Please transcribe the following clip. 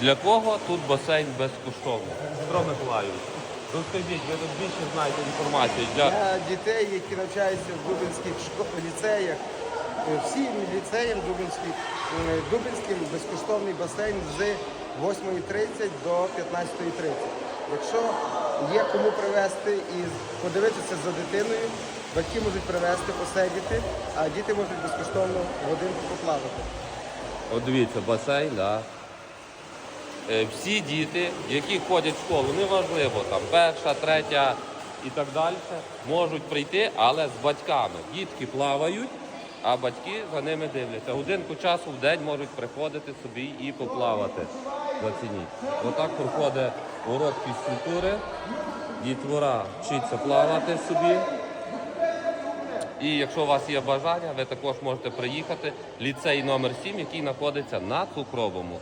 Для кого тут басейн безкоштовний? Петро Миколайович, розкажіть, ви тут більше знаєте інформації. Для... Для дітей, які навчаються в дублінських шко- ліцеях, е, всім ліцеям дублінським, е, дублінським безкоштовний басейн з 8.30 до 15.30. Якщо є кому привезти і подивитися за дитиною, батьки можуть привезти, посидіти, а діти можуть безкоштовно годинку поплавати. От дивіться, басейн, да. Е, Всі діти, які ходять в школу, неважливо, там перша, третя і так далі, можуть прийти, але з батьками. Дітки плавають, а батьки за ними дивляться. Годинку часу в день можуть приходити собі і поплавати. Зацініть. Отак проходить урок фізкультури, дітвора вчиться плавати собі. І якщо у вас є бажання, ви також можете приїхати. Ліцей номер 7, який знаходиться на Цукровому.